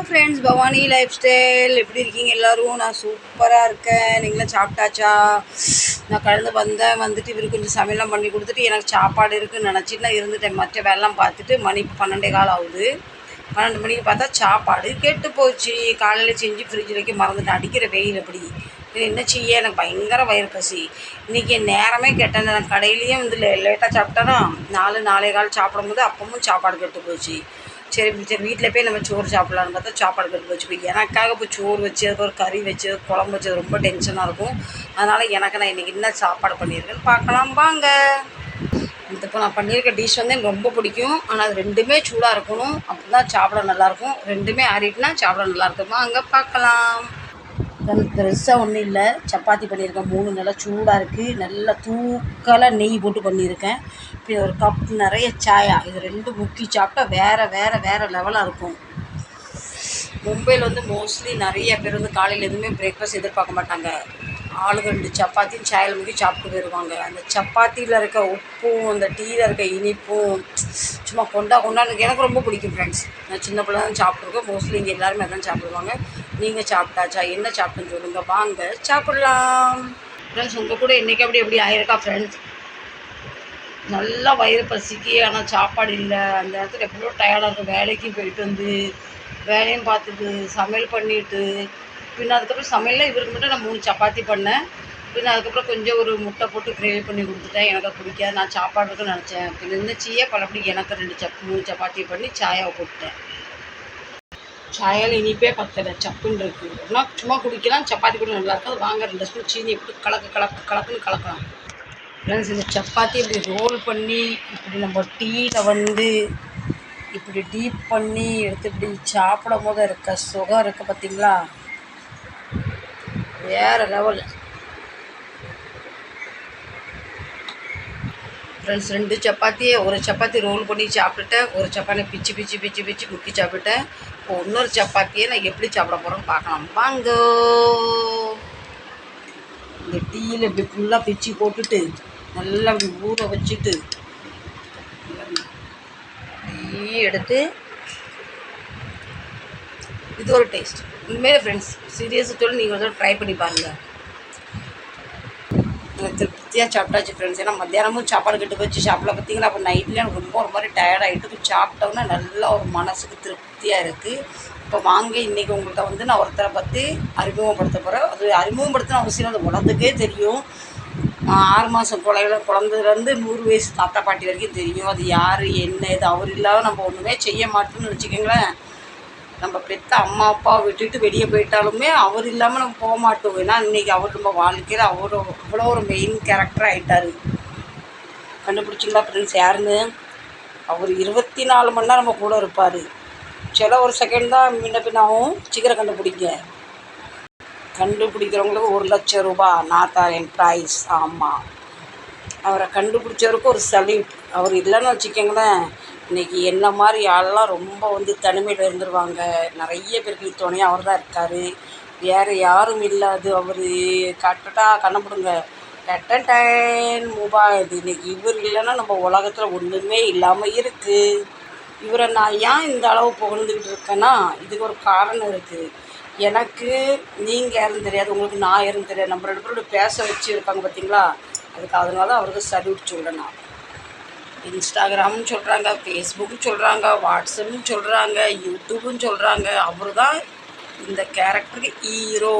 Hello friends Bhavani life style எப்படி இருக்கீங்க எல்லோரும்? நான் சூப்பராக இருக்கேன். நீங்களும் சாப்பிட்டாச்சா? நான் கலந்து வந்தேன். வந்துட்டு இவருக்கு கொஞ்சம் சமையலாம் பண்ணி கொடுத்துட்டு எனக்கு சாப்பாடு இருக்குன்னு நினச்சிட்டு நான் இருந்துட்டேன். மற்ற வேலைலாம் பார்த்துட்டு மணி பன்னெண்டே கால் ஆகுது. பன்னெண்டு மணிக்கு பார்த்தா சாப்பாடு கெட்டு போச்சு. காலையில் செஞ்சு ஃப்ரிட்ஜில் வைக்க மறந்துட்டேன். அடிக்கிற வெயில் அப்படி. என்ன செய்ய? எனக்கு பயங்கர வயிறு பசி. இன்றைக்கி என் நேரமே கெட்டேன். நான் கடையிலேயே வந்து லே லேட்டாக சாப்பிட்டேன்னா நாலு நாலே கால் சாப்பிடும்போது அப்பவும் சாப்பாடு கெட்டு போச்சு. சரி சரி வீட்டில் போய் நம்ம சோறு சாப்பிட்லான்னு பார்த்தா சாப்பாடு கட்டு வச்சு போய் எனக்காக இப்போ சோறு வச்சு அதுக்கப்புறம் கறி வச்சு குழம்பு வச்சு ரொம்ப டென்ஷனாக இருக்கும். அதனால் எனக்கு நான் இன்றைக்கி என்ன சாப்பாடு பண்ணியிருக்கேன்னு பார்க்கலாம். வாங்க. இந்த இப்போ நான் பண்ணியிருக்க டிஷ் வந்து எனக்கு ரொம்ப பிடிக்கும். ஆனால் அது ரெண்டுமே சூடாக இருக்கணும். அப்போ தான் சாப்பிட நல்லாயிருக்கும் ரெண்டுமே ஆறிட்டுனா சாப்பிட நல்லாயிருக்குமா அங்கே பார்க்கலாம். பெருசாக ஒன்றும் இல்லை. சப்பாத்தி பண்ணியிருக்கேன். மூணு நல்லா சூடாக இருக்குது நல்லா தூக்கலாக நெய் போட்டு பண்ணியிருக்கேன். இப்போ ஒரு கப் நிறைய சாயா. இது ரெண்டு முக்கி சாப்பிட்டா வேறு வேறு வேறு லெவலாக இருக்கும். மும்பையில் வந்து மோஸ்ட்லி நிறைய பேர் வந்து காலையில் எதுவுமே பிரேக்ஃபாஸ்ட் எதிர்பார்க்க மாட்டாங்க. ஆளுக்கு ரெண்டு சப்பாத்தியும் சாயில் முக்கி சாப்பிட்டு போயிடுவாங்க அந்த சப்பாத்தியில் இருக்க உப்பும் அந்த டீயில் இருக்க இனிப்பும் சும்மா கொண்டா கொண்டான்னு எனக்கு ரொம்ப பிடிக்கும் ஃப்ரெண்ட்ஸ் நான் சின்ன பிள்ளை தான் சாப்பிட்ருக்கேன் மோஸ்ட்லி இங்கே எல்லாருமே அதான் சாப்பிடுவாங்க. நீங்கள் சாப்பிட்டாச்சா என்ன சாப்பிட்டுன்னு சொல்லுங்கள் வாங்க சாப்பிட்லாம். ஃப்ரெண்ட்ஸ் உங்கள் கூட இன்றைக்கி அப்படி எப்படி ஆயிருக்கா ஃப்ரெண்ட்ஸ் நல்லா வயிறு பசிக்கு ஆனால் சாப்பாடு இல்லை. அந்த இடத்துல எவ்வளோ டயர்டாக இருக்கும் வேலைக்கும் போயிட்டு வந்து வேலையும் பார்த்துட்டு சமையல் பண்ணிட்டு. பின்ன அதுக்கப்புறம் சமையலில் இவருக்கு மட்டும் நான் மூணு சப்பாத்தி பண்ணேன். பின்ன அதுக்கப்புறம் கொஞ்சம் ஒரு முட்டை போட்டு கிரேவி பண்ணி கொடுத்துட்டேன். எனக்கு பிடிக்காது. நான் சாப்பாடு நினச்சேன். பின்ன இருந்துச்சியே பழப்படி எனக்கு ரெண்டு சப் மூணு சப்பாத்தி பண்ணி சாயாவை போட்டுட்டேன். சாயால் இனிப்பே பத்தலை. சப்புன்னு இருக்குது அப்படின்னா சும்மா குடிக்கலாம் சப்பாத்தி கூட நல்லா இருக்காது. வாங்க ரெண்டு ஸ்பூன் சீனி எப்படி கலக்கு கலக்கு கலக்குன்னு கலக்கலாம். ஃப்ரெண்ட்ஸ் இந்த சப்பாத்தி இப்படி ரோல் பண்ணி இப்படி நம்ம டீயில் வந்து இப்படி டீப் பண்ணி எடுத்து இப்படி சாப்பிடும் போது இருக்க சுகம் இருக்குது பார்த்தீங்களா வேறு லெவல் ஃப்ரெண்ட்ஸ் ரெண்டு சப்பாத்தியை ஒரு சப்பாத்தி ரோல் பண்ணி சாப்பிட்டுட்டேன். ஒரு சப்பாத்தி பிச்சு பிச்சு பிச்சு பிச்சு முக்கி சாப்பிட்டுட்டேன். இப்போ இன்னொரு சப்பாத்தியை நான் எப்படி சாப்பிட போகிறேன்னு பார்க்கலாம். வாங்கோ. இந்த டீயில் இப்படி ஃபுல்லாக பிச்சு போட்டுட்டு நல்லா அப்படி ஊற வச்சுட்டு டீ எடுத்து இது ஒரு டேஸ்ட் உண்மையிலே ஃப்ரெண்ட்ஸ் சீரியஸாக சொல்லி நீங்கள் வந்து ட்ரை பண்ணி பாருங்கள் திருப்தியாக சாப்பிட்டாச்சு ஃப்ரெண்ட்ஸ் ஏன்னா மத்தியானமும் சாப்பாடு கட்டு வச்சு சாப்பிட பார்த்தீங்கன்னா அப்போ நைட்லேயே எனக்கு ரொம்ப ஒரு மாதிரி டயர்டாகிட்டு சாப்பிட்டோன்னா நல்லா ஒரு மனசுக்கு திருப்தியாக இருக்குது இப்போ வாங்க இன்றைக்கி உங்கள்கிட்ட வந்து நான் ஒருத்தரை பற்றி அறிமுகப்படுத்த போகிறேன் அது அறிமுகப்படுத்தின அவசியம் அது உலகத்துக்கே தெரியும். ஆறு மாதம் குழந்தைல குழந்தைலேருந்து நூறு வயசு தாத்தா பாட்டி வரைக்கும் தெரியும். அது யார் என்ன இது அவர் இல்லாத நம்ம ஒன்றுமே செய்ய மாட்டோம்னு வச்சுக்கோங்களேன். நம்ம பெற்ற அம்மா அப்பாவை விட்டுட்டு வெளியே போயிட்டாலுமே அவர் இல்லாமல் நம்ம போக மாட்டோம். ஏன்னா இன்றைக்கி அவர் நம்ம வாழ்க்கையில் அவர் அவ்வளோ ஒரு மெயின் கேரக்டர் ஆகிட்டார் கண்டுபிடிச்சிங்களா ஃப்ரெண்ட்ஸ் யாருன்னு? அவர் இருபத்தி நாலு மணி நேரம் நம்ம கூட இருப்பார். சில ஒரு செகண்ட் தான் முன்ன பின்னாவும் சீக்கிரம் கண்டுபிடிங்க. கண்டுபிடிக்கிறவங்களுக்கு ஒரு லட்சம் ரூபா நாத்தா என் ப்ரைஸ் ஆமாம் அவரை கண்டுபிடிச்சவருக்கு ஒரு சல்யூட் அவர் இல்லைன்னு வச்சுக்கோங்களேன். இன்றைக்கி என்ன மாதிரி ஆளெலாம் ரொம்ப வந்து தனிமையில் இருந்துருவாங்க. நிறைய பேருக்கு துணையாக அவர் தான் இருக்கார். வேறு யாரும் இல்லாது அவர் கட்டட்டா கண்ணப்படுங்க கட்டன் மொபைல் இன்றைக்கி இவர் இல்லைன்னா நம்ம உலகத்தில் ஒன்றுமே இல்லாமல் இருக்குது இவரை நான் ஏன் இந்த அளவு புகழ்ந்துக்கிட்டு இருக்கேன்னா இதுக்கு ஒரு காரணம் இருக்குது எனக்கு நீங்கள் யாரும் தெரியாது. உங்களுக்கு நான் யாரும் தெரியாது. நம்ம ரெண்டு பேரோட பேச வச்சு இருக்காங்க பார்த்தீங்களா அதுக்கு அதனால அவருக்கு சல்யூட் சொல்கிறேன் நான் இன்ஸ்டாகிராம்னு சொல்கிறாங்க ஃபேஸ்புக்கும் சொல்கிறாங்க வாட்ஸ்அப்னு சொல்கிறாங்க யூடியூப்னு சொல்கிறாங்க அவர் தான் இந்த கேரக்டருக்கு ஹீரோ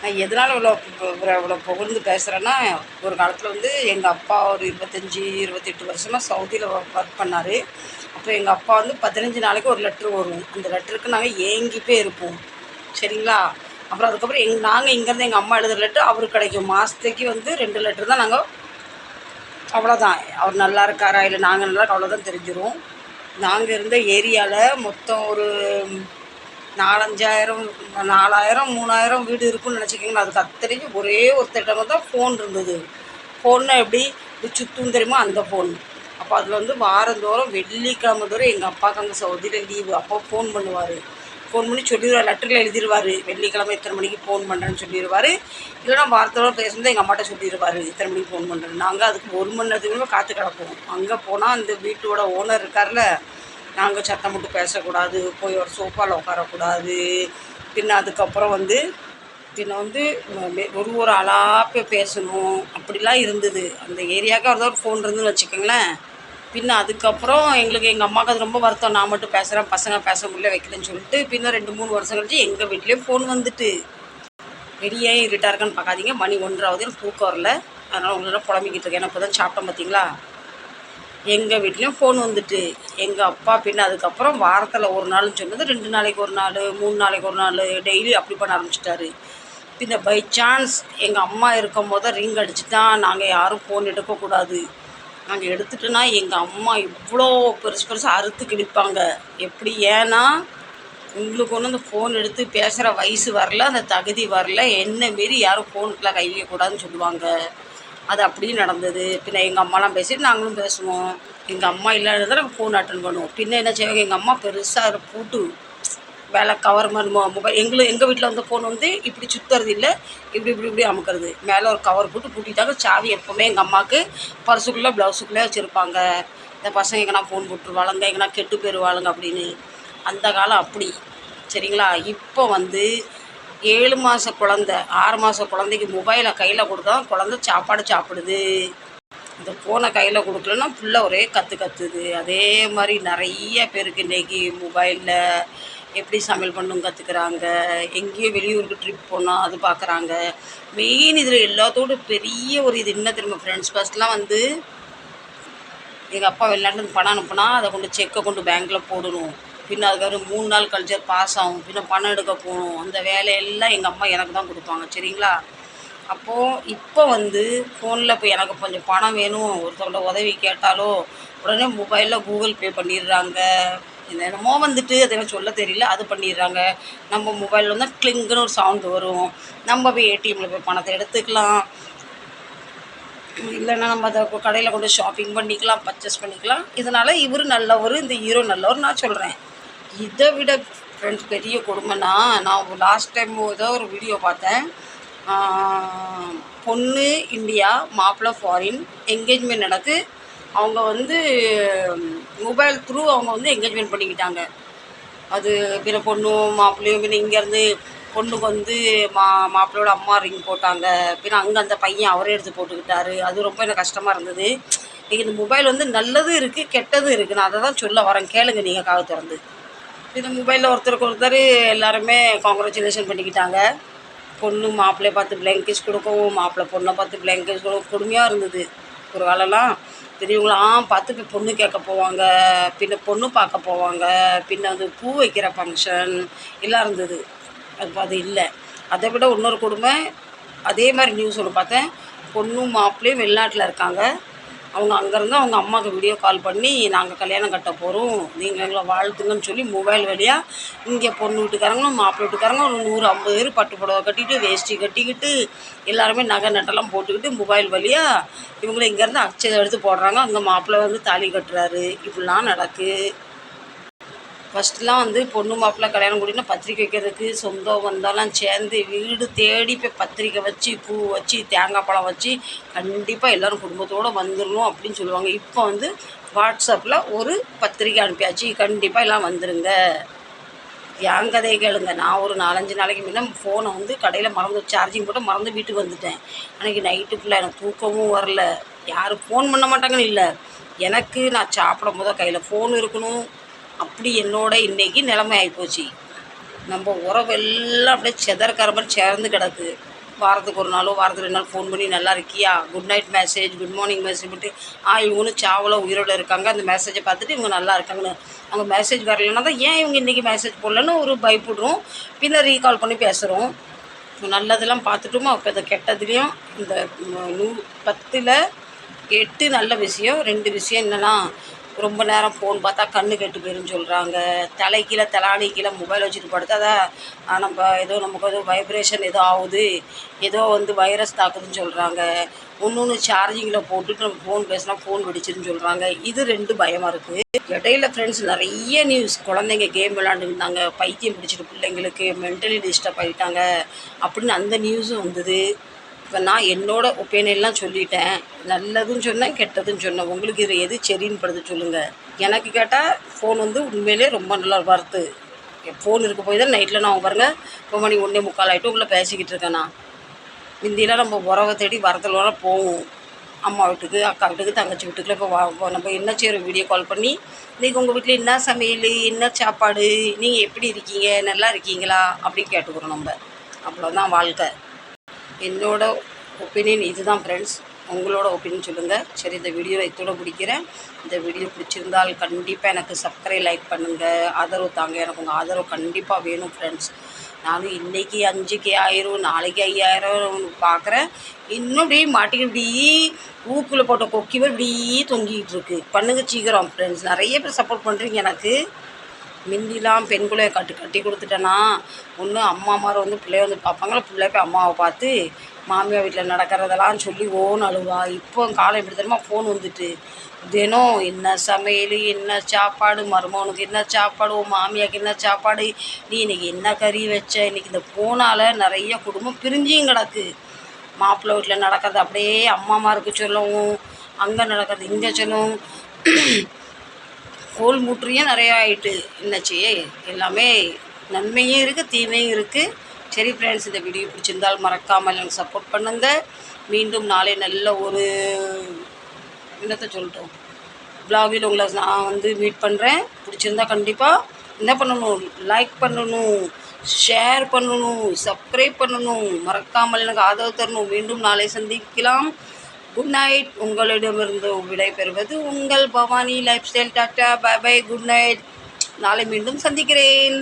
நான் எதனால் இவ்வளோ இவ்வளோ புகழ்ந்து பேசுகிறேன்னா ஒரு காலத்தில் வந்து எங்கள் அப்பா ஒரு இருபத்தஞ்சி இருபத்தெட்டு வருஷமாக சவுதியில் ஒர்க் பண்ணார். அப்போ எங்கள் அப்பா வந்து பதினஞ்சு நாளைக்கு ஒரு லெட்ரு வரும். அந்த லெட்டருக்கு நாங்கள் ஏங்கி போய் இருப்போம். சரிங்களா? அப்புறம் அதுக்கப்புறம் எங் நாங்கள் இங்கேருந்து எங்கள் அம்மா எழுதுகிற லெட்ரு அவருக்கு கிடைக்கும். மாதத்துக்கு வந்து ரெண்டு லெட்ரு தான் நாங்கள் அவ்வளோதான் அவர் நல்லா இருக்காரா இல்லை நாங்கள் நல்லா அவ்வளோதான் தெரிஞ்சிடும் நாங்கள் இருந்த ஏரியாவில் மொத்தம் ஒரு நாலஞ்சாயிரம் நாலாயிரம் மூணாயிரம் வீடு இருக்குன்னு நினச்சிக்கிங்களா அதுக்கு அத்தனைக்கும் ஒரே ஒருத்தரிடம் தான் ஃபோன் இருந்தது. ஃபோன்னா எப்படி? இப்படி தெரியுமோ? அந்த ஃபோன் அப்போ அதில் வந்து வாரந்தோறும் வெள்ளிக்கிழமை தோறும் எங்கள் அப்பாவுக்கு அங்கே சவுதியில் லீவு அப்போ ஃபோன் பண்ணுவார். ஃபோன் பண்ணி சொல்லிடுவார் லெட்டரில் எழுதிடுவார். வெள்ளிக்கிழமை இத்தனை மணிக்கு ஃபோன் பண்ணுறேன்னு சொல்லிடுவார். இல்லைனா வாரத்தோட பேசும்போது எங்கள் அம்மாட்ட சொல்லிடுவார் இத்தனை மணிக்கு ஃபோன் பண்ணுறேன் நாங்கள் அதுக்கு ஒரு மணி நேரத்துக்கு காற்று கிடப்போம். அங்கே போனால் அந்த வீட்டோட ஓனர் இருக்கார்ல நாங்கள் சத்தம் போட்டு பேசக்கூடாது போய் ஒரு சோஃபாவில் உட்காரக்கூடாது. பின்ன அதுக்கப்புறம் வந்து பின்ன வந்து ஒரு ஒரு அலாப்பே பேசணும். அப்படிலாம் இருந்தது. அந்த ஏரியாவுக்கு ஒரு ஒரு ஃபோன் இருந்துன்னு வச்சுக்கோங்களேன். பின்ன அதுக்கப்புறம் எங்களுக்கு எங்கள் அம்மாவுக்கு அது ரொம்ப வருத்தம். நான் மட்டும் பேசுகிறேன் பசங்க பேச முடியல வைக்கலன்னு சொல்லிட்டு பின்ன ரெண்டு மூணு வருஷம் கழிச்சு எங்கள் வீட்லேயும் ஃபோன் வந்துட்டு. வெளியே இருட்டாக இருக்கான்னு பார்க்காதீங்க மணி ஒன்றாவது எனக்கு தூக்கம் வரல. அதனால் உங்களோட புலம்பிக்கிட்டு இருக்கேன். இப்போ தான் சாப்பிட்டோம் பார்த்தீங்களா எங்கள் வீட்லேயும் ஃபோன் வந்துட்டு. எங்கள் அப்பா பின்ன அதுக்கப்புறம் வாரத்தில் ஒரு நாள்னு சொன்னது ரெண்டு நாளைக்கு ஒரு நாள் மூணு நாளைக்கு ஒரு நாள் டெய்லி அப்படி பண்ண ஆரம்பிச்சிட்டாரு. பின்ன பை சான்ஸ் எங்கள் அம்மா இருக்கும் போது ரிங் அடிச்சு தான் நாங்கள் யாரும் ஃபோன் எடுக்கக்கூடாது. நாங்கள் எடுத்துட்டோன்னா எங்கள் அம்மா இவ்வளோ பெருசு பெருசு அறுத்து கிழிப்பாங்க. எப்படி? ஏன்னா உங்களுக்கு ஒன்றும் அந்த ஃபோன் எடுத்து பேசுகிற வயசு வரல அந்த தகுதி வரல என்ன மாரி யாரும் ஃபோனுக்குலாம் கை வைக்கக்கூடாதுன்னு சொல்லுவாங்க. அது அப்படியே நடந்தது. பின்ன எங்கள் அம்மாலாம் பேசிட்டு நாங்களும் பேசுவோம். எங்கள் அம்மா இல்லாத நாங்கள் ஃபோன் அட்டன் பண்ணுவோம். பின்ன என்ன செய்வாங்க? எங்கள் அம்மா பெருசாக பூட்டு போட்டு வேலை கவர் மாதிரி மொபைல் எங்களுக்கு எங்கள் வீட்டில் வந்து ஃபோன் வந்து இப்படி சுற்றுறது இல்லை. இப்படி இப்படி இப்படி அமுக்கிறது. மேலே ஒரு கவர் போட்டு பூட்டிட்டாங்க. சாவி எப்போவுமே எங்கள் அம்மாவுக்கு பர்சுக்குள்ளே ப்ளவுஸுக்குள்ளே வச்சுருப்பாங்க. இந்த பசங்க எங்கன்னா ஃபோன் போட்டுருவாளுங்க எங்கன்னா கெட்டு போயிடுவாளுங்க அப்படின்னு. அந்த காலம் அப்படி. சரிங்களா? இப்போ வந்து ஏழு மாத குழந்த ஆறு மாத குழந்தைக்கு மொபைலை கையில் கொடுத்தா குழந்த சாப்பாடு சாப்பிடுது. இந்த ஃபோனை கையில் கொடுக்கலன்னா புள்ள ஒரே கற்று கத்துது. அதே மாதிரி நிறைய பேருக்கு இன்றைக்கி மொபைலில் எப்படி சமையல் பண்ணணும் கற்றுக்குறாங்க எங்கேயோ வெளியூருக்கு ட்ரிப் போனால் அது பார்க்குறாங்க மெயின் இதில் எல்லாத்தோட பெரிய ஒரு இது என்ன திரும்ப ஃப்ரெண்ட்ஸ் ஃபஸ்ட்லாம் வந்து எங்கள் அப்பா வெளிநாட்டுலேருந்து பணம் அனுப்புனா அதை கொண்டு செக்கை கொண்டு பேங்க்கில் போடணும். பின்ன அதுக்கப்புறம் மூணு நாள் கழிச்சு பாஸ் ஆகும். பின்ன பணம் எடுக்க போகணும். அந்த வேலையெல்லாம் எங்கள் அம்மா எனக்கு தான் கொடுப்பாங்க. சரிங்களா? அப்போது இப்போ வந்து ஃபோனில் இப்போ எனக்கு கொஞ்சம் பணம் வேணும். ஒருத்தவங்கள உதவி கேட்டாலோ உடனே மொபைலில் கூகுள் பே பண்ணிடுறாங்க. என்னென்னமோ வந்துட்டு அதை சொல்ல தெரியல. அது பண்ணிடுறாங்க. நம்ம மொபைலில் வந்து கிளிங்குன்னு ஒரு சவுண்டு வரும். நம்ம போய் ஏடிஎம்மில் போய் பணத்தை எடுத்துக்கலாம். இல்லைன்னா நம்ம அதை கடையில் கொண்டு ஷாப்பிங் பண்ணிக்கலாம் பர்ச்சேஸ் பண்ணிக்கலாம். இதனால் இவர் நல்லவர் இந்த ஹீரோ நல்லவர் நான் சொல்கிறேன் இதை விட ஃப்ரெண்ட்ஸ் பெரிய கொடுமைனா நான் லாஸ்ட் டைம் ஏதோ ஒரு வீடியோ பார்த்தேன். பொண்ணு இந்தியா மாப்பிள்ளை ஃபாரின் என்கேஜ்மெண்ட் நடக்கு அவங்க வந்து மொபைல் த்ரூ அவங்க வந்து என்கேஜ்மெண்ட் பண்ணிக்கிட்டாங்க. அது பின்ன பொண்ணும் மாப்பிள்ளையும் பின்ன இங்கேருந்து பொண்ணுக்கு வந்து மா மாப்பிள்ளையோட அம்மா ரிங் போட்டாங்க. பின்ன அங்கே அந்த பையன் அவரே எடுத்து போட்டுக்கிட்டாரு. அது ரொம்ப எனக்கு கஷ்டமாக இருந்தது. இந்த மொபைல் வந்து நல்லதும் இருக்குது கெட்டதும் இருக்குது நான் அதை தான் சொல்ல வரேன். கேளுங்க நீங்கள் காது திறந்து. இந்த மொபைலில் ஒருத்தருக்கு ஒருத்தர் எல்லாருமே காங்க்ராச்சுலேஷன் பண்ணிக்கிட்டாங்க. பொண்ணு மாப்பிள்ளையை பார்த்து பிளாங்கெட்ஸ் கொடுக்கவும் மாப்பிள்ளை பொண்ணை பார்த்து பிளாங்கெட்ஸ் கொடுக்கவும் கொடுமையாக இருந்தது. ஒரு வேலைலாம் பெரியவங்களாம் பார்த்து இப்போ பொண்ணு கேட்க போவாங்க பின்ன பொண்ணு பார்க்க போவாங்க பின்ன வந்து பூ வைக்கிற ஃபங்க்ஷன் எல்லாம் இருந்தது. அது அது இல்லை. அதை விட இன்னொரு குடும்பம் அதே மாதிரி நியூஸ் ஒன்று பார்த்தேன். பொண்ணும் மாப்பிள்ளையும் வெளிநாட்டில் இருக்காங்க. அவங்க அங்கேருந்து அவங்க அம்மாவுக்கு வீடியோ கால் பண்ணி நாங்கள் கல்யாணம் கட்ட போகிறோம் நீங்கள் எங்களை வாழ்த்துங்கன்னு சொல்லி மொபைல் வழியாக இங்கே பொண்ணு வீட்டுக்காரங்களும் மாப்பிள்ளை வீட்டுக்காரங்க ஒரு நூறு ஐம்பது பேர் பட்டு புடவை கட்டிட்டு வேஷ்டி கட்டிக்கிட்டு எல்லாருமே நகை நட்டெல்லாம் போட்டுக்கிட்டு மொபைல் வழியாக இவங்களை இங்கேருந்து அச்சதை எடுத்து போடுறாங்க. அங்கே மாப்பிள்ளை வந்து தாலி கட்டுறாரு. இப்படிலாம் நடக்குது ஃபஸ்ட்டுலாம் வந்து பொண்ணு மாப்பிள்ளை கல்யாணம் கூட்டினா பத்திரிக்கை வைக்கிறதுக்கு சொந்தம் வந்தாலும் சேர்ந்து வீடு தேடி போய் பத்திரிக்கை வச்சு பூ வச்சு தேங்காய் பழம் வச்சு கண்டிப்பாக எல்லோரும் குடும்பத்தோடு வந்துடணும் அப்படின்னு சொல்லுவாங்க. இப்போ வந்து வாட்ஸ்அப்பில் ஒரு பத்திரிக்கை அனுப்பியாச்சு. கண்டிப்பாக எல்லாம் வந்துருங்க. என் கதையை கேளுங்க. நான் ஒரு நாலஞ்சு நாளைக்கு முன்னே ஃபோனை வந்து கடையில் மறந்து சார்ஜிங் போட்டு மறந்து வீட்டுக்கு வந்துட்டேன். அன்றைக்கி நைட்டு ஃபுல்லாக எனக்கு தூக்கமும் வரல. யாரும் ஃபோன் பண்ண மாட்டாங்கன்னு இல்லை. எனக்கு நான் சாப்பிடும் போது கையில் ஃபோன் இருக்கணும். அப்படி என்னோட இன்னைக்கு நிலைமை ஆகிப்போச்சு நம்ம உறவெல்லாம் அப்படியே செதறக்கார மாதிரி சேர்ந்து கிடக்கு. வாரத்துக்கு ஒரு நாளோ வாரத்துக்கு ரெண்டு நாள் ஃபோன் பண்ணி நல்லா இருக்கியா? Good night message good morning message போட்டு ஆ இவங்களும் சாவல உயிரோடு இருக்காங்க. அந்த மெசேஜை பார்த்துட்டு இவங்க நல்லா இருக்காங்கன்னு. அவங்க மெசேஜ் வரலன்னா தான் ஏன் இவங்க இன்றைக்கி மெசேஜ் போடலன்னு ஒரு பயப்படுறோம். பின்ன ரீகால் பண்ணி பேசுகிறோம் நல்லதெல்லாம் பார்த்துட்டோமா? அப்போ இந்த கெட்டதுலேயும் இந்த நூ பத்தில் எட்டு நல்ல விஷயம் ரெண்டு விஷயம் என்னென்னா ரொம்ப நேரம் ஃபோன் பார்த்தா கண்ணு கெட்டு போயிருன்னு சொல்கிறாங்க தலை கீழே தலாணி கீழே மொபைல் வச்சுட்டு படுத்தா தான் நம்ம ஏதோ நமக்கு ஏதோ வைப்ரேஷன் ஏதோ ஆகுது. ஏதோ வந்து வைரஸ் தாக்குதுன்னு சொல்கிறாங்க ஒன்று ஒன்று சார்ஜிங்கில் போட்டுட்டு நம்ம ஃபோன் பேசினா ஃபோன் வெடிச்சிருன்னு சொல்கிறாங்க இது ரெண்டு பயமாக இருக்குது இடையில ஃப்ரெண்ட்ஸ் நிறைய நியூஸ் குழந்தைங்க கேம் விளாண்டுருந்தாங்க பைத்தியம் பிடிச்சிட்டு பிள்ளைங்களுக்கு மென்டலி டிஸ்டர்ப் ஆகிட்டாங்க அப்படின்னு அந்த நியூஸும் வந்தது. இப்போ நான் என்னோடய ஒப்பீனியன்லாம் சொல்லிட்டேன். நல்லதும் சொன்னேன் கெட்டதுன்னு சொன்னேன். உங்களுக்கு இது எது சரின்னு படுது சொல்லுங்கள் எனக்கு கேட்டால் ஃபோன் வந்து உண்மையிலே ரொம்ப நல்லா வருது ஃபோன் இருக்க போய் தான் நைட்டில் நான் பாருங்கள் இப்போ மணி ஒன்றே முக்கால் ஆகிட்டு உங்களை பேசிக்கிட்டு இருக்கேன் நான். முந்தியெல்லாம் நம்ம உறவை தேடி வரத்துல போவோம். அம்மா வீட்டுக்கு அக்கா வீட்டுக்கு தங்கச்சி வீட்டுக்குள்ளே இப்போ வா இப்போ நம்ம என்ன செய்கிறோம் வீடியோ கால் பண்ணி இன்றைக்கி உங்கள் வீட்டில் என்ன சமையல்? என்ன சாப்பாடு? நீங்கள் எப்படி இருக்கீங்க? நல்லா இருக்கீங்களா? அப்படின்னு கேட்டுக்கிறோம் நம்ம. அவ்வளோதான் வாழ்க்கை. என்னோட ஒப்பீனியன் இதுதான் ஃப்ரெண்ட்ஸ் உங்களோட ஒப்பீனியன் சொல்லுங்கள் சரி இந்த வீடியோ இதோட பிடிக்கிறேன் இந்த வீடியோ பிடிச்சிருந்தால் கண்டிப்பாக எனக்கு சப்ஸ்கிரைப் லைக் பண்ணுங்கள் ஆதரவு தாங்க. எனக்கு உங்கள் ஆதரவு கண்டிப்பாக வேணும் ஃப்ரெண்ட்ஸ் நானும் இன்றைக்கி அஞ்சுக்கு ஆயிரம் நாளைக்கு ஐயாயிரம் பார்க்குறேன் இன்னும் அப்படியே மாட்டிக்கிட்டு இப்படி ஊக்குள்ளே போட்ட கொக்கி மாதிரி இப்படி தொங்கிக்கிட்டு இருக்கு. பண்ணுங்க சீக்கிரம் ஃப்ரெண்ட்ஸ் நிறைய பேர் சப்போர்ட் பண்ணுறீங்க எனக்கு. முந்திலாம் பெண் பிள்ளைய கட்டு கட்டி கொடுத்துட்டேன்னா ஒன்று அம்மா மாதிரி வந்து பிள்ளைய வந்து பார்ப்பாங்களா பிள்ளை போய் அம்மாவை பார்த்து மாமியார் வீட்டில் நடக்கிறதெல்லாம் சொல்லி ஓன்னு அழுவா இப்போ காலம் எப்படி தெரியுமா? ஃபோன் வந்துட்டு. தினம் என்ன சமையல் என்ன சாப்பாடு மருமகனுக்கு என்ன சாப்பாடு உன் மாமியாருக்கு என்ன சாப்பாடு? நீ இன்னைக்கு என்ன கறி வச்ச? இன்னைக்கு இந்த ஃபோனால் நிறைய குடும்பம் பிரிஞ்சியும் கிடக்கு. மாப்பிள்ளை வீட்டில் நடக்கிறது அப்படியே அம்மாமாருக்கு சொல்லவும் அங்கே நடக்கிறது இங்கே சொல்லவும். கோல் மூற்றியும் நிறையா ஆயிட்டு என்னாச்சு எல்லாமே நன்மையும் இருக்குது தீமையும் இருக்குது சரி ஃப்ரெண்ட்ஸ் இந்த வீடியோ பிடிச்சிருந்தால் மறக்காமல் எனக்கு சப்போர்ட் பண்ணுங்க. மீண்டும் நாளை நல்ல ஒரு என்னத்தை சொல்லிட்டோம் விலாகில் உங்களை நான் வந்து மீட் பண்ணுறேன் பிடிச்சிருந்தா கண்டிப்பாக என்ன பண்ணணும்? லைக் பண்ணணும் ஷேர் பண்ணணும் சப்ஸ்கிரைப் பண்ணணும். மறக்காமல் எனக்கு ஆதரவு தரணும். மீண்டும் நாளை சந்திக்கலாம். குட் நைட் உங்களிடமிருந்து விடைபெறுவது உங்கள் Bhavani life style tata bye bye good night நாளை மீண்டும் சந்திக்கிறேன்.